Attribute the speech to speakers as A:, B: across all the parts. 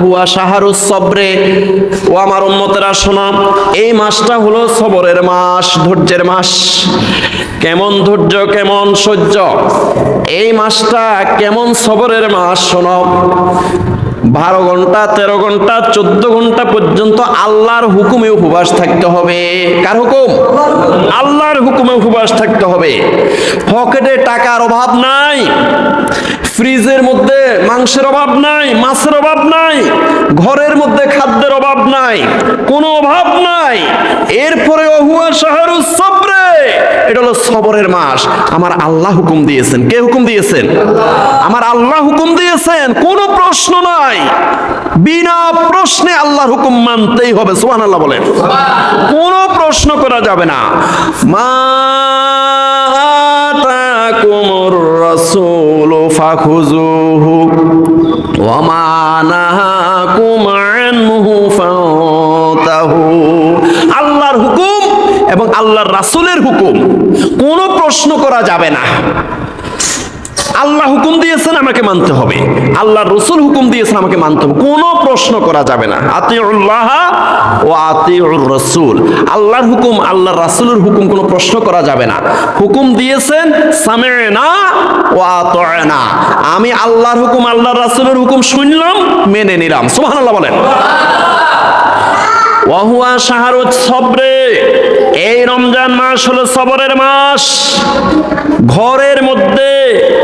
A: হুয়া শাহরুস সবরে। ও আমার উম্মতেরা, শোনো, এই মাসটা হলো সবরের মাস, ধৈর্যের মাস। কেমন ধৈর্য, কেমন সহ্য? এই মাসটা কেমন সবরের মাস, শোনো। বারো ঘণ্টা, তেরো ঘণ্টা, চোদ্দ ঘণ্টা পর্যন্ত আল্লাহর হুকুমে উপবাস থাকতে হবে। কার হুকুম? আল্লাহর হুকুমে উপবাস থাকতে হবে। পকেটে টাকার অভাব নাই, ফ্রিজের মধ্যে মাংসের অভাব নাই, মাছের অভাব নাই, ঘরের মধ্যে খাদ্যের অভাব নাই, কোনো অভাব নাই। এরপরে অহুয়া শাহরু সবরে এটা হলো সবরের মাস। আমার আল্লাহ হুকুম দিয়েছেন। কে হুকুম দিয়েছেন? আমার আল্লাহ হুকুম দিয়েছেন, কোনো প্রশ্ন নাই। বিনা প্রশ্নে আল্লাহর হুকুম মানতেই হবে সুবহান আল্লাহ বলেন। কোনো প্রশ্ন করা যাবে না। মা আতাকুমুর রাসূলু ফাখুযুহু ওয়া মা নাহাকুম আনহু এবং আল্লাহর রাসূলের হুকুম, কোনো প্রশ্ন করা যাবে না। আল্লাহ হুকুম দিয়েছেন, আমাকে মানতে হবে। আল্লাহর রসুল হুকুম দিয়েছেন, আমাকে মানতে হবে। কোনো প্রশ্ন করা যাবে না। আতিউল্লাহ ও আতিউর রসুল। আল্লাহর হুকুম, আল্লাহর রাসূলের হুকুম, কোনো প্রশ্ন করা যাবে না। হুকুম দিয়েছেন, সামেনা ও আতনা। আমি আল্লাহর হুকুম, আল্লাহর রাসুলের হুকুম শুনলাম, মেনে নিলাম। সুবহানাল্লাহ বলেন। ওয়াহুয়া শাহরুজ সবরে। এই রমজান মাস হলো সবরের মাস। ঘরের মধ্যে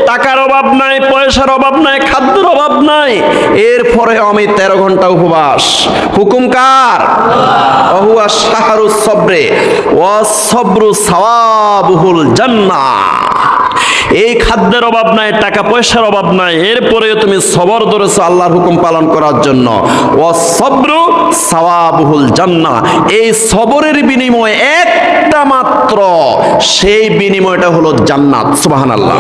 A: টাকার অভাব নাই, পয়সার অভাব নাই, খাদ্যের অভাব নাই। এরপরে আমি তেরো ঘণ্টা উপবাস। হুকুম কার? ওহুয়া শাহরুজ সবরে ও সবরু এই খাদ্যের অভাব নাই, টাকা পয়সার অভাব নাই, এরপরেও তুমি সবর ধরেছ আল্লাহর হুকুম পালন করার জন্য। ও সব্র সাওয়াবুহুল জান্না এই সবরের বিনিময় একটা মাত্র, সেই বিনিময়টা হলো জান্নাত, সুবহানাল্লাহ।